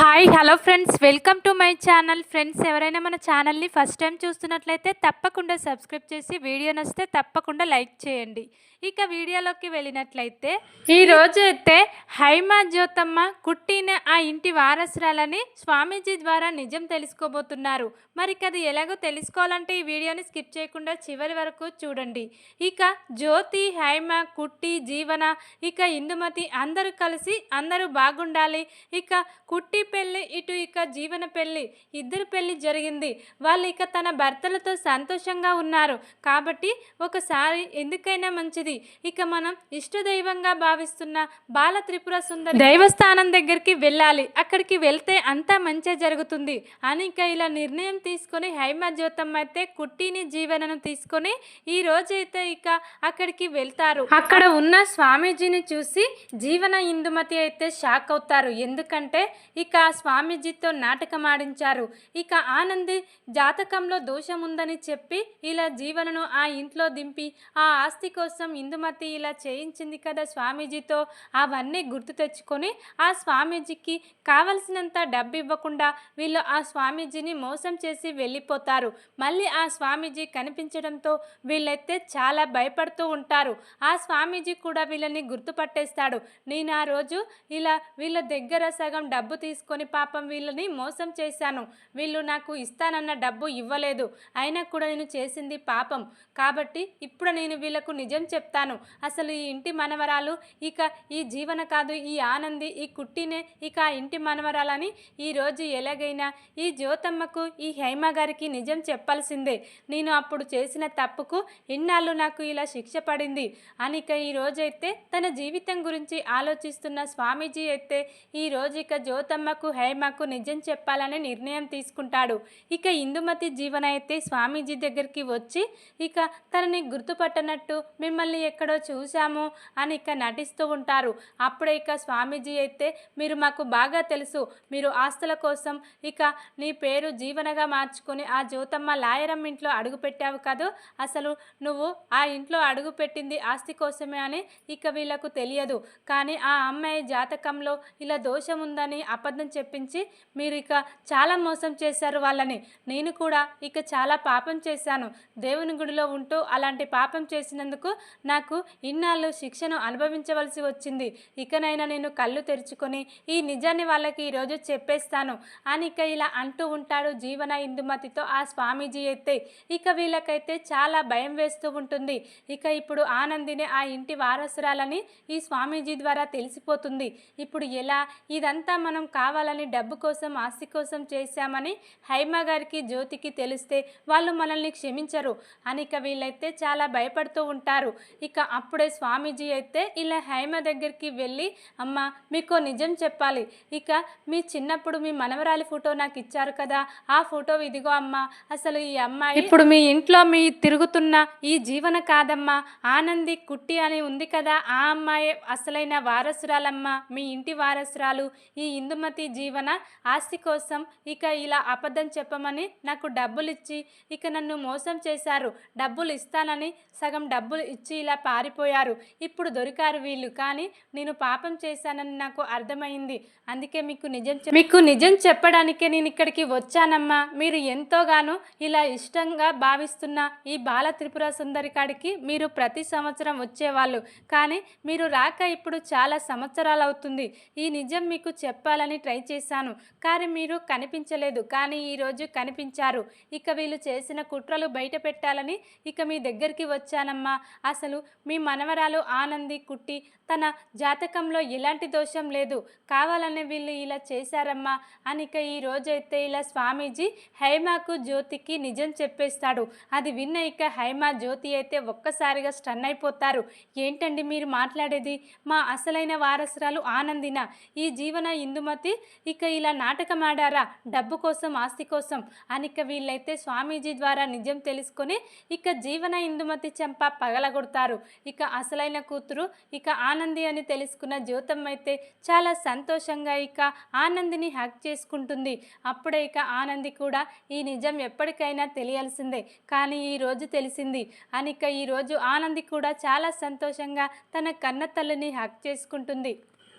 Hi hello friends. Welcome to my channel. Friends ఎవరైనా మన ఛానల్ని ఫస్ట్ టైం చూస్తున్నట్లయితే తప్పకుండా సబ్స్క్రైబ్ చేసి వీడియో నచ్చితే తప్పకుండా లైక్ చేయండి. ఇక వీడియోలోకి వెళ్ళినట్లయితే ఈ రోజు అయితే హైమా జ్యోతమ్మ కుట్టిన ఆ ఇంటి వారసురాలని స్వామీజీ ద్వారా నిజం తెలుసుకోబోతున్నారు. మరి అది ఎలాగో తెలుసుకోవాలంటే ఈ వీడియోని స్కిప్ చేయకుండా చివరి వరకు చూడండి. ఇక జ్యోతి హైమ కుట్టి జీవన ఇక ఇందుమతి అందరూ కలిసి అందరూ బాగుండాలి. ఇక కుట్టి పెళ్ళి ఇటు ఇక జీవన పెళ్ళి ఇద్దరు పెళ్ళి జరిగింది. వాళ్ళు ఇక తన భర్తలతో సంతోషంగా ఉన్నారు. కాబట్టి ఒకసారి ఎందుకైనా మంచిది. ఇక మనం ఇష్టదైవంగా భావిస్తున్న బాల త్రిపుర సుందరి దైవస్థానం దగ్గరికి వెళ్ళాలి. అక్కడికి వెళ్తే అంతా మంచి జరుగుతుంది. అని ఇక ఇలా నిర్ణయం తీసుకొని హైమ అయితే కుట్టిని జీవనను తీసుకొని ఈ రోజైతే ఇక అక్కడికి వెళ్తారు. అక్కడ ఉన్న స్వామీజీని చూసి జీవన ఇందుమతి అయితే షాక్ అవుతారు. ఎందుకంటే ఇక ఆ స్వామీజీతో నాటకం ఆడించారు ఇక ఆనంది జాతకంలో దోషముందని చెప్పి ఇలా జీవనను ఆ ఇంట్లో దింపి ఆ ఆస్తి కోసం ఇందుమతి ఇలా చేయించింది కదా స్వామీజీతో అవన్నీ గుర్తు తెచ్చుకొని ఆ స్వామీజీకి కావలసినంత డబ్బు ఇవ్వకుండా వీళ్ళు ఆ స్వామీజీని మోసం చేసి వెళ్ళిపోతారు. మళ్ళీ ఆ స్వామీజీ కనిపించడంతో వీళ్ళైతే చాలా భయపడుతూ ఉంటారు. ఆ స్వామీజీ కూడా వీళ్ళని గుర్తుపట్టేస్తాడు. నేను ఆ రోజు ఇలా వీళ్ళ దగ్గర సగం డబ్బు తీసుకొని పాపం వీళ్ళని మోసం చేశాను. వీళ్ళు నాకు ఇస్తానన్న డబ్బు ఇవ్వలేదు. అయినా కూడా నేను చేసింది పాపం. కాబట్టి ఇప్పుడు నేను వీళ్ళకు నిజం చెప్తాను. అసలు ఈ ఇంటి మనవరాలు ఇక ఈ జీవన కాదు ఈ ఆనంది ఈ కుట్టినే ఇక ఆ ఇంటి మనవరాలని ఈరోజు ఎలాగైనా ఈ జ్యోతమ్మకు ఈ హైమ గారికి నిజం చెప్పాల్సిందే. నేను అప్పుడు చేసిన తప్పుకు ఇన్నాళ్ళు నాకు ఇలా శిక్ష పడింది. అని ఇక ఈ రోజైతే తన జీవితం గురించి ఆలోచిస్తున్న స్వామీజీ అయితే ఈ రోజు ఇక జ్యోతమ్మకు హేమకు నిజం చెప్పాలని నిర్ణయం తీసుకుంటాడు. ఇక ఇందుమతి జీవన అయితే స్వామీజీ దగ్గరికి వచ్చి ఇక తనని గుర్తుపట్టనట్టు మిమ్మల్ని ఎక్కడో చూశాము అని ఇక నటిస్తూ ఉంటారు. అప్పుడే ఇక స్వామీజీ అయితే మీరు మాకు బాగా తెలుసు మీరు ఆస్తుల కోసం ఇక నీ పేరు జీవనగా మార్చుకొని ఆ జ్యోతమ్మ లాయరం ఇంట్లో అడుగుపెట్టావు కాదు? అసలు నువ్వు ఆ ఇంట్లో అడుగుపెట్టింది ఆస్తి కోసమే అని ఇక వీళ్ళకు తెలియదు. కానీ ఆ అమ్మాయి జాతకంలో ఇలా దోషం ఉందని అబద్ధం చెప్పించి మీరు ఇక చాలా మోసం చేశారు వాళ్ళని. నేను కూడా ఇక చాలా పాపం చేశాను. దేవుని గుడిలో ఉంటూ అలాంటి పాపం చేసినందుకు నాకు ఇన్నాళ్ళు శిక్షను అనుభవించవలసి వచ్చింది. ఇకనైనా నేను కళ్ళు తెరుచుకొని ఈ నిజాన్ని వాళ్ళకి ఈరోజు చెప్పేస్తాను. అని ఇక ఇలా అంటూ ఉంటాడు జీవన ఇందుమతితో ఆ స్వామీజీ అయితే. ఇక వీళ్ళకైతే చాలా భయం వేస్తూ ఉంటుంది. ఇక ఇప్పుడు ఆనందిని ఆ ఇంటి వారసురాలని ఈ స్వామీజీ ద్వారా తెలిసిపోతుంది. ఇప్పుడు ఎలా? ఇదంతా మనం కా కావాలని డబ్బు కోసం ఆస్తి కోసం చేశామని హైమ గారికి జ్యోతికి తెలిస్తే వాళ్ళు మనల్ని క్షమించరు. అని ఇక వీళ్ళైతే చాలా భయపడుతూ ఉంటారు. ఇక అప్పుడే స్వామీజీ అయితే ఇలా హైమ దగ్గరికి వెళ్ళి అమ్మ మీకు నిజం చెప్పాలి. ఇక మీ చిన్నప్పుడు మీ మనవరాలి ఫోటో నాకు ఇచ్చారు కదా ఆ ఫోటో ఇదిగో అమ్మ. అసలు ఈ అమ్మాయి ఇప్పుడు మీ ఇంట్లో మీ తిరుగుతున్న ఈ జీవన కాదమ్మా. ఆనంది కుట్టి అని ఉంది కదా ఆ అమ్మాయి అసలైన వారసురాలమ్మ. మీ ఇంటి వారసురాలు ఈ ఇందుమతి జీవన ఆస్తి కోసం ఇక ఇలా అబద్ధం చెప్పమని నాకు డబ్బులు ఇచ్చి ఇక నన్ను మోసం చేశారు. డబ్బులు ఇస్తానని సగం డబ్బులు ఇచ్చి ఇలా పారిపోయారు. ఇప్పుడు దొరికారు వీళ్ళు. కానీ నేను పాపం చేశానని నాకు అర్థమైంది. అందుకే మీకు నిజం మీకు నిజం చెప్పడానికే నేను ఇక్కడికి వచ్చానమ్మా. మీరు ఎంతోగానో ఇలా ఇష్టంగా భావిస్తున్న ఈ బాల త్రిపుర సుందరి కాడికి మీరు ప్రతి సంవత్సరం వచ్చేవాళ్ళు. కానీ మీరు రాక ఇప్పుడు చాలా సంవత్సరాలు అవుతుంది ఈ నిజం మీకు చెప్పాలని ట్రై చేశాను. కానీ మీరు కనిపించలేదు. కానీ ఈరోజు కనిపించారు. ఇక వీళ్ళు చేసిన కుట్రలు బయట పెట్టాలని ఇక మీ దగ్గరికి వచ్చానమ్మా. అసలు మీ మనవరాలు ఆనంది కుట్టి తన జాతకంలో ఎలాంటి దోషం లేదు. కావాలని వీళ్ళు ఇలా చేశారమ్మా అని ఇక ఈ రోజైతే ఇలా స్వామీజీ హైమాకు జ్యోతికి నిజం చెప్పేస్తాడు. అది విన్న ఇక హైమా జ్యోతి అయితే ఒక్కసారిగా స్టన్ అయిపోతారు. ఏంటండి మీరు మాట్లాడేది? మా అసలైన వారసురాలు ఆనందిన? ఈ జీవన ఇందుమతి ఇక ఇలా నాటకం ఆడారా డబ్బు కోసం ఆస్తి కోసం అని ఇక వీళ్ళైతే స్వామీజీ ద్వారా నిజం తెలుసుకొని ఇక జీవన ఇందుమతి చెంప పగలగొడతారు. ఇక అసలైన కూతురు ఇక ఆనంది అని తెలుసుకున్న జ్యోతం అయితే చాలా సంతోషంగా ఇక ఆనందిని హక్ చేసుకుంటుంది. అప్పుడే ఇక ఆనంది కూడా ఈ నిజం ఎప్పటికైనా తెలియాల్సిందే. కానీ ఈ రోజు తెలిసింది అని ఇక ఈరోజు ఆనంది కూడా చాలా సంతోషంగా తన కన్న తల్లిని హక్ చేసుకుంటుంది.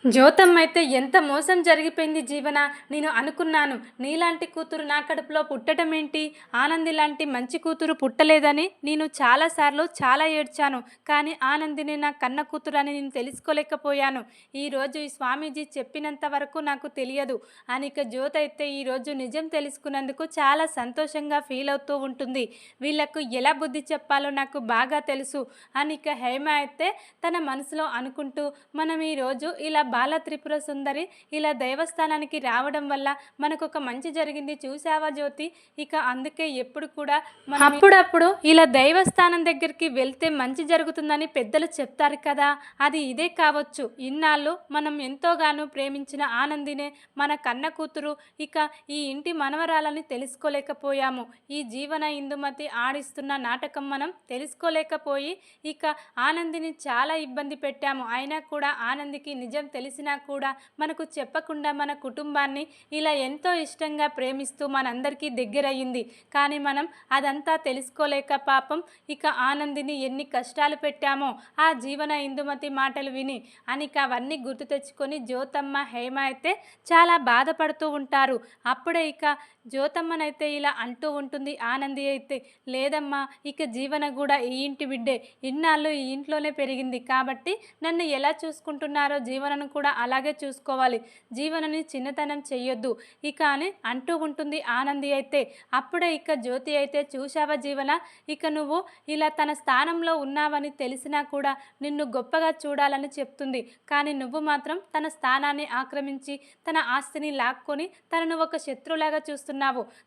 జ్యోతమ్మ అయితే ఎంత మోసం జరిగిపోయింది జీవన? నేను అనుకున్నాను. నీలాంటి కూతురు నా కడుపులో పుట్టడం ఏంటి ఆనంది లాంటి మంచి కూతురు పుట్టలేదని నేను చాలాసార్లు చాలా ఏడ్చాను. కానీ ఆనందిని నా కన్న కూతురు అని నేను తెలుసుకోలేకపోయాను. ఈరోజు ఈ స్వామీజీ చెప్పినంత వరకు నాకు తెలియదు. అనిక జ్యోత అయితే ఈరోజు నిజం తెలుసుకున్నందుకు చాలా సంతోషంగా ఫీల్ అవుతూ ఉంటుంది. వీళ్ళకు ఎలా బుద్ధి చెప్పాలో నాకు బాగా తెలుసు. అనిక హేమ అయితే తన మనసులో అనుకుంటూ మనం ఈరోజు ఇలా బాల త్రిపుర సుందరి ఇలా దైవస్థానానికి రావడం వల్ల మనకు ఒక మంచి జరిగింది చూసావా జ్యోతి? ఇక అందుకే ఎప్పుడు కూడా మనం అప్పుడప్పుడు ఇలా దైవస్థానం దగ్గరికి వెళ్తే మంచి జరుగుతుందని పెద్దలు చెప్తారు కదా. అది ఇదే కావచ్చు. ఇన్నాళ్ళు మనం ఎంతోగానో ప్రేమించిన ఆనందినే మన కన్న కూతురు. ఇక ఈ ఇంటి మనవరాలని తెలుసుకోలేకపోయాము. ఈ జీవన ఇందుమతి ఆడిస్తున్న నాటకం మనం తెలుసుకోలేకపోయి ఇక ఆనందిని చాలా ఇబ్బంది పెట్టాము. అయినా కూడా ఆనందికి నిజం తెలిసినా కూడా మనకు చెప్పకుండా మన కుటుంబాన్ని ఇలా ఎంతో ఇష్టంగా ప్రేమిస్తూ మనందరికీ దగ్గరయ్యింది. కానీ మనం అదంతా తెలుసుకోలేక పాపం ఇక ఆనందిని ఎన్ని కష్టాలు పెట్టామో ఆ జీవన ఇందుమతి మాటలు విని అనిక అవన్నీ గుర్తు తెచ్చుకొని జ్యోతమ్మ హేమ అయితే చాలా బాధపడుతూ ఉంటారు. అప్పుడే ఇక జ్యోతమ్మనైతే ఇలా అంటూ ఉంటుంది ఆనంది అయితే లేదమ్మా ఇక జీవన కూడా ఈ ఇంటి బిడ్డే. ఇన్నాళ్ళు ఈ ఇంట్లోనే పెరిగింది కాబట్టి నన్ను ఎలా చూసుకుంటున్నారో జీవనను కూడా అలాగే చూసుకోవాలి. జీవనని చిన్నతనం చెయ్యొద్దు. ఇక అని అంటూ ఉంటుంది ఆనంది అయితే. అప్పుడే ఇక జ్యోతి అయితే చూశావా జీవన? ఇక నువ్వు ఇలా తన స్థానంలో ఉన్నావని తెలిసినా కూడా నిన్ను గొప్పగా చూడాలని చెప్తుంది. కానీ నువ్వు మాత్రం తన స్థానాన్ని ఆక్రమించి తన ఆస్తిని లాక్కొని తనను ఒక శత్రులాగా చూస్తున్నావు.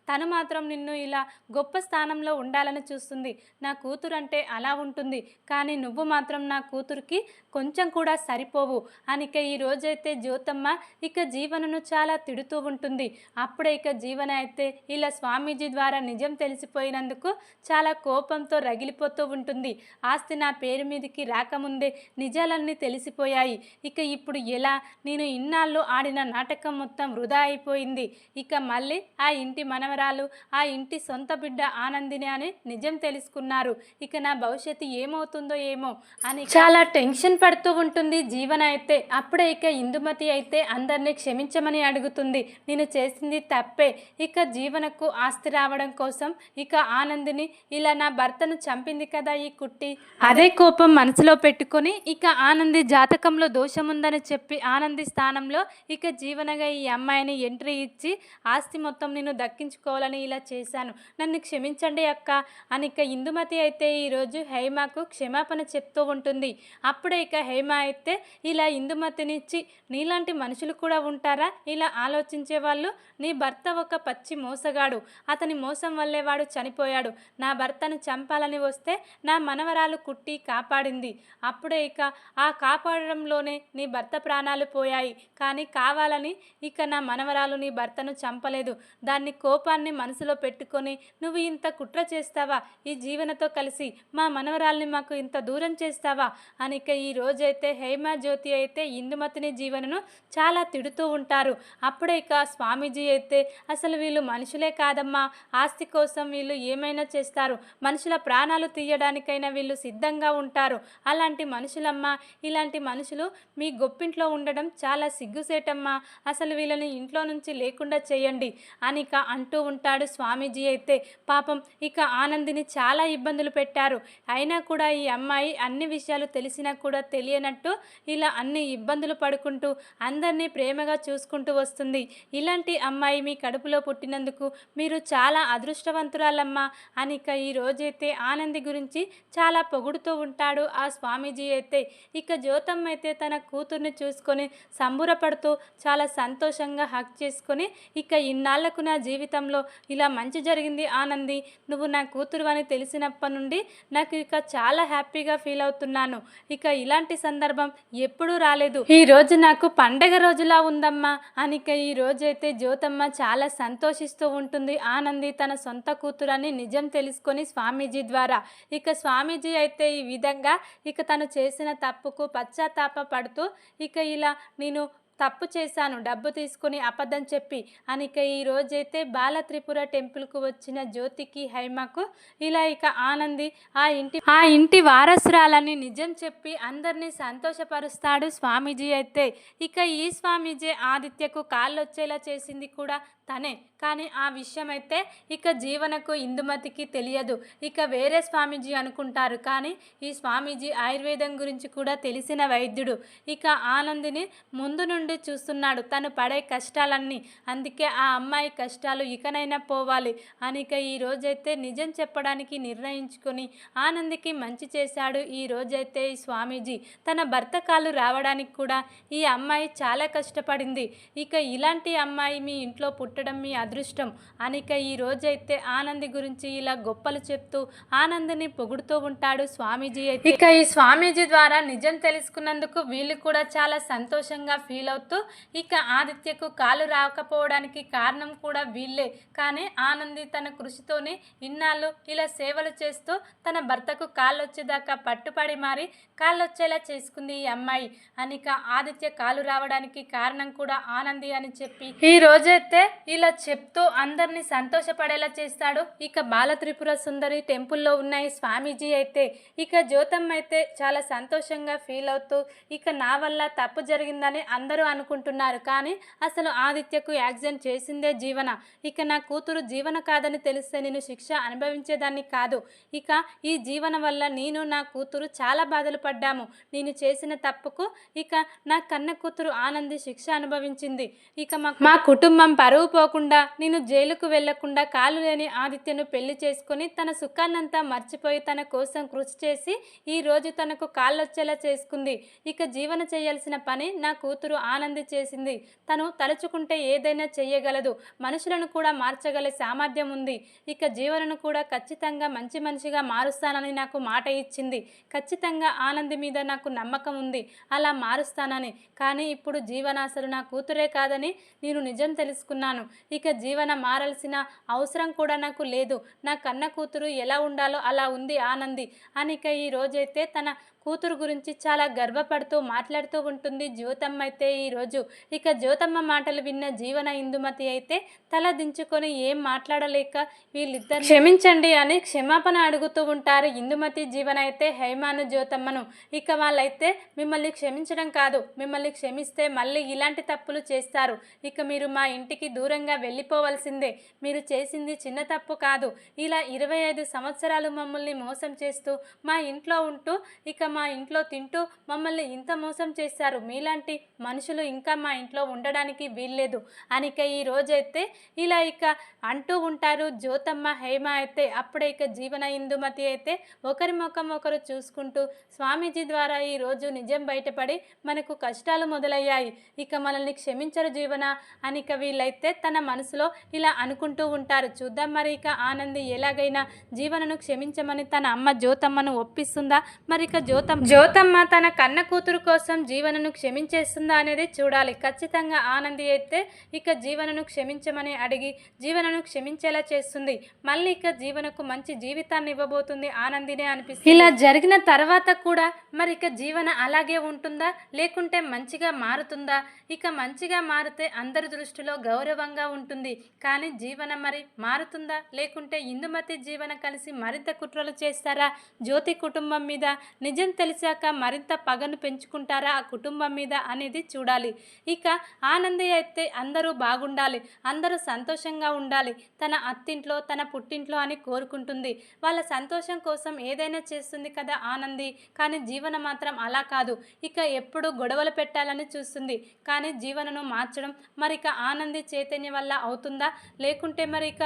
తను మాత్రం నిన్ను ఇలా గొప్ప స్థానంలో ఉండాలని చూస్తుంది. నా కూతురు అంటే అలా ఉంటుంది. కానీ నువ్వు మాత్రం నా కూతురికి కొంచెం కూడా సరిపోవు. అనిక ఈ రోజైతే జ్యోతమ్మ ఇక జీవనను చాలా తిడుతూ ఉంటుంది. అప్పుడే ఇక జీవన అయితే ఇలా స్వామీజీ ద్వారా నిజం తెలిసిపోయినందుకు చాలా కోపంతో రగిలిపోతూ ఉంటుంది. ఆస్తి నా పేరు మీదకి రాకముందే నిజాలన్నీ తెలిసిపోయాయి. ఇక ఇప్పుడు ఎలా? నేను ఇన్నాళ్ళు ఆడిన నాటకం మొత్తం వృధా అయిపోయింది. ఇక మళ్ళీ ఆ ఇంటి మనవరాలు ఆ ఇంటి సొంత బిడ్డ ఆనందిని అని నిజం తెలుసుకున్నారు. ఇక నా భవిష్యత్తు ఏమవుతుందో ఏమో అని చాలా టెన్షన్ పడుతూ ఉంటుంది జీవన అయితే. అప్పుడే ఇక ఇందుమతి అయితే అందరినీ క్షమించమని అడుగుతుంది. నేను చేసింది తప్పే. ఇక జీవనకు ఆస్తి రావడం కోసం ఇక ఆనందిని ఇలా నా భర్తను చంపింది కదా ఈ కుట్టి? అదే కోపం మనసులో పెట్టుకొని ఇక ఆనంది జాతకంలో దోషం ఉందని చెప్పి ఆనంది స్థానంలో ఇక జీవనగా ఈ అమ్మాయిని ఎంట్రీ ఇచ్చి ఆస్తి మొత్తం నేను దక్కించుకోవాలని ఇలా చేశాను. నన్ను క్షమించండి అక్క. అని ఇక ఇందుమతి అయితే ఈరోజు హైమాకు క్షమాపణ చెప్తూ ఉంటుంది. అప్పుడే ఇక హేమ అయితే ఇలా ఇందుమతినిచ్చి నీలాంటి మనుషులు కూడా ఉంటారా ఇలా ఆలోచించే వాళ్ళు నీ భర్త ఒక పచ్చి మోసగాడు. అతని మోసం వల్లే వాడు చనిపోయాడు. నా భర్తను చంపాలని వస్తే నా మనవరాలు కుట్టి కాపాడింది. అప్పుడే ఇక ఆ కాపాడడంలోనే నీ భర్త ప్రాణాలు పోయాయి. కానీ కావాలని ఇక నా మనవరాలు నీ భర్తను చంపలేదు. దాన్ని కోపాన్ని మనసులో పెట్టుకొని నువ్వు ఇంత కుట్ర చేస్తావా? ఈ జీవనతో కలిసి మా మనవరాల్ని మాకు ఇంత దూరం చేస్తావా? అని ఇక ఈ రోజైతే హేమ జ్యోతి అయితే ఇందుమతిని జీవనను చాలా తిడుతూ ఉంటారు. అప్పుడే ఇక స్వామీజీ అయితే అసలు వీళ్ళు మనుషులే కాదమ్మా. ఆస్తి కోసం వీళ్ళు ఏమైనా చేస్తారు. మనుషుల ప్రాణాలు తీయడానికైనా వీళ్ళు సిద్ధంగా ఉంటారు. అలాంటి మనుషులమ్మా. ఇలాంటి మనుషులు మీ గొప్పింట్లో ఉండడం చాలా సిగ్గుసేటమ్మా. అసలు వీళ్ళని ఇంట్లో నుంచి లేకుండా చేయండి అని ఇక అంటూ ఉంటాడు స్వామీజీ అయితే. పాపం ఇక ఆనందిని చాలా ఇబ్బందులు పెట్టారు. అయినా కూడా ఈ అమ్మాయి అన్ని విషయాలు తెలిసినా కూడా తెలియనట్టు ఇలా అన్ని ఇబ్బందులు పడుకుంటూ అందరినీ ప్రేమగా చూసుకుంటూ వస్తుంది. ఇలాంటి అమ్మాయి మీ కడుపులో పుట్టినందుకు మీరు చాలా అదృష్టవంతురాలమ్మా అని ఇక ఈ రోజైతే ఆనంది గురించి చాలా పొగుడుతూ ఉంటాడు ఆ స్వామీజీ అయితే. ఇక జ్యోతమ్మ అయితే తన కూతుర్ని చూసుకొని సంబురపడుతూ చాలా సంతోషంగా హక్ చేసుకొని ఇక ఇన్నాళ్ళకు నా నా జీవితంలో ఇలా మంచి జరిగింది ఆనంది. నువ్వు నా కూతురు అని తెలిసినప్పటి నుండి నాకు ఇక చాలా హ్యాపీగా ఫీల్ అవుతున్నాను. ఇక ఇలాంటి సందర్భం ఎప్పుడూ రాలేదు. ఈ రోజు నాకు పండగ రోజులా ఉందమ్మా అని ఇక ఈ రోజైతే జ్యోతమ్మ చాలా సంతోషిస్తూ ఉంటుంది. ఆనంది తన సొంత కూతురని నిజం తెలుసుకొని స్వామీజీ ద్వారా. ఇక స్వామీజీ అయితే ఈ విధంగా ఇక తను చేసిన తప్పుకు పశ్చాత్తాప పడుతూ ఇక ఇలా నేను తప్పు చేశాను డబ్బు తీసుకుని అబద్ధం చెప్పి అని ఇక ఈ రోజైతే బాల త్రిపుర టెంపుల్కు వచ్చిన జ్యోతికి హైమకు ఇలా ఇక ఆనంది ఆ ఇంటి ఆ ఇంటి వారసురాలని నిజం చెప్పి అందరినీ సంతోషపరుస్తాడు స్వామీజీ అయితే. ఇక ఈ స్వామీజీ ఆదిత్యకు కాళ్ళు వచ్చేలా చేసింది కూడా తనే. కానీ ఆ విషయం అయితే ఇక జీవనకు ఇందుమతికి తెలియదు. ఇక వేరే స్వామీజీ అనుకుంటారు కానీ ఈ స్వామీజీ ఆయుర్వేదం గురించి కూడా తెలిసిన వైద్యుడు. ఇక ఆనందిని ముందు నుండి చూస్తున్నాడు. తను పడే కష్టాలన్నీ. అందుకే ఆ అమ్మాయి కష్టాలు ఇకనైనా పోవాలి అని ఇక ఈ రోజైతే నిజం చెప్పడానికి నిర్ణయించుకొని ఆనందికి మంచి చేశాడు ఈ రోజైతే ఈ స్వామీజీ. తన భర్త కాలు రావడానికి కూడా ఈ అమ్మాయి చాలా కష్టపడింది. ఇక ఇలాంటి అమ్మాయి మీ ఇంట్లో పుట్టడం మీ అదృష్టం. అనిక ఈ రోజైతే ఆనంది గురించి ఇలా గొప్పలు చెప్తూ ఆనందిని పొగుడుతూ ఉంటాడు స్వామీజీ అయితే. ఇక ఈ స్వామీజీ ద్వారా నిజం తెలుసుకున్నందుకు వీళ్ళు కూడా చాలా సంతోషంగా ఫీల్ అవుతూ ఇక ఆదిత్యకు కాలు రాకపోవడానికి కారణం కూడా వీళ్ళే. కానీ ఆనంది తన కృషితోనే ఇన్నాళ్ళు ఇలా సేవలు చేస్తూ తన భర్తకు కాళ్ళు వచ్చేదాకా పట్టుపడి మారి కాళ్ళు వచ్చేలా చేసుకుంది ఈ అమ్మాయి. అనిక ఆదిత్య కాలు రావడానికి కారణం కూడా ఆనంది అని చెప్పి. ఈ రోజైతే ఇలా చెప్తూ అందరినీ సంతోషపడేలా చేస్తాడు. ఇక బాల త్రిపుర సుందరి టెంపుల్లో ఉన్నాయి స్వామీజీ అయితే ఇక జ్యోతమ్మ అయితే చాలా సంతోషంగా ఫీల్ అవుతూ ఇక నా వల్ల తప్పు జరిగిందని అందరూ అనుకుంటున్నారు. కానీ అసలు ఆదిత్యకు యాక్సిడెంట్ చేసిందే జీవన. ఇక నా కూతురు జీవన కాదని తెలిస్తే నేను శిక్ష అనుభవించేదాన్ని కాదు. ఇక ఈ జీవన వల్ల నేను నా కూతురు చాలా బాధలు పడ్డాము. నేను చేసిన తప్పుకు ఇక నా కన్న కూతురు ఆనంది శిక్ష అనుభవించింది. ఇక మా కుటుంబం పరువు పోకుండా నేను జైలుకు వెళ్ళకుండా కాలు లేని ఆదిత్యను పెళ్ళి చేసుకుని తన సుఖాన్నంతా మర్చిపోయి తన కోసం కృషి చేసి ఈ రోజు తనకు కాళ్ళొచ్చేలా చేసుకుంది. ఇక జీవన చేయాల్సిన పని నా కూతురు ఆనంది చేసింది. తను తలుచుకుంటే ఏదైనా చెయ్యగలదు. మనుషులను కూడా మార్చగల సామర్థ్యం ఉంది. ఇక జీవనను కూడా ఖచ్చితంగా మంచి మనిషిగా మారుస్తానని నాకు మాట ఇచ్చింది. ఖచ్చితంగా ఆనంది మీద నాకు నమ్మకం ఉంది. అలా మారుస్తానని. కానీ ఇప్పుడు జీవన అసలు నా కూతురే కాదని నేను నిజం తెలుసుకున్నాను. ఇక జీవన మారాల్సిన అవసరం కూడా నాకు లేదు. నా కన్న కూతురు ఎలా ఉండాలో అలా ఉంది ఆనంది. అనిక ఈ రోజైతే తన కూతురు గురించి చాలా గర్వపడుతూ మాట్లాడుతూ ఉంటుంది. జ్యోతమ్మ అయితే ఈరోజు ఇక జ్యోతమ్మ మాటలు విన్న జీవన ఇందుమతి అయితే తల దించుకొని ఏం మాట్లాడలేక వీళ్ళిద్దరు క్షమించండి అని క్షమాపణ అడుగుతూ ఉంటారు. ఇందుమతి జీవన అయితే హైమాను జ్యోతమ్మను ఇక వాళ్ళైతే మిమ్మల్ని క్షమించడం కాదు మిమ్మల్ని క్షమిస్తే మళ్ళీ ఇలాంటి తప్పులు చేస్తారు. ఇక మీరు మా ఇంటికి దూరంగా వెళ్ళిపోవలసిందే. మీరు చేసింది చిన్న తప్పు కాదు. ఇలా ఇరవై ఐదు సంవత్సరాలు మమ్మల్ని మోసం చేస్తూ మా ఇంట్లో ఉంటూ ఇక మా ఇంట్లో తింటూ మమ్మల్ని ఇంత మోసం చేశారు. మీలాంటి మనుషులు ఇంకా మా ఇంట్లో ఉండడానికి వీల్లేదు. అనిక ఈ రోజైతే ఇలా ఇక అంటూ ఉంటారు. జ్యోతమ్మ హేమ అయితే అప్పుడే ఇక జీవన ఇందుమతి అయితే ఒకరి ముఖం ఒకరు చూసుకుంటూ స్వామీజీ ద్వారా ఈ రోజు నిజం బయటపడి మనకు కష్టాలు మొదలయ్యాయి. ఇక మనల్ని క్షమించరు జీవన. అనిక వీళ్ళైతే తన మనసులో ఇలా అనుకుంటూ ఉంటారు. చూద్దాం మరి ఇక ఆనంది ఎలాగైనా జీవనను క్షమించమని తన అమ్మ జ్యోతమ్మను ఒప్పిస్తుందా? మరి ఇక జ్యోతం జ్యోతమ్మ తన కన్న కూతురు కోసం జీవనను క్షమించేస్తుందా అనేది చూడాలి. ఖచ్చితంగా ఆనంది అయితే ఇక జీవనను క్షమించమని అడిగి జీవనను క్షమించేలా చేస్తుంది. మళ్ళీ ఇక జీవనకు మంచి జీవితాన్ని ఇవ్వబోతుంది ఆనందినే అనిపిస్తుంది. ఇలా జరిగిన తర్వాత కూడా మరి ఇక జీవన అలాగే ఉంటుందా? లేకుంటే మంచిగా మారుతుందా? ఇక మంచిగా మారితే అందరి దృష్టిలో గౌరవంగా ఉంటుంది. కానీ జీవన మరి మారుతుందా? లేకుంటే ఇందుమతి జీవన కలిసి మరింత కుట్రలు చేస్తారా? జ్యోతి కుటుంబం మీద నిజం తెలిసాక మరింత పగను పెంచుకుంటారా ఆ కుటుంబం మీద అనేది చూడాలి. ఇక ఆనంది అయితే అందరూ బాగుండాలి అందరూ సంతోషంగా ఉండాలి తన అత్తింట్లో తన పుట్టింట్లో అని కోరుకుంటుంది. వాళ్ళ సంతోషం కోసం ఏదైనా చేస్తుంది కదా ఆనంది కానీ జీవన మాత్రం అలా కాదు. ఇక ఎప్పుడు గొడవలు పెట్టాలని చూస్తుంది కానీ జీవనను మార్చడం మరి ఇక ఆనంది చైతన్య వల్ల అవుతుందా? లేకుంటే మరి ఇక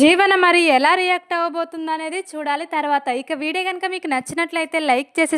జీవన మరి ఎలా రియాక్ట్ అవ్వబోతుందా అనేది చూడాలి తర్వాత. ఇక వీడియో కనుక మీకు నచ్చినట్లయితే లైక్ చేసి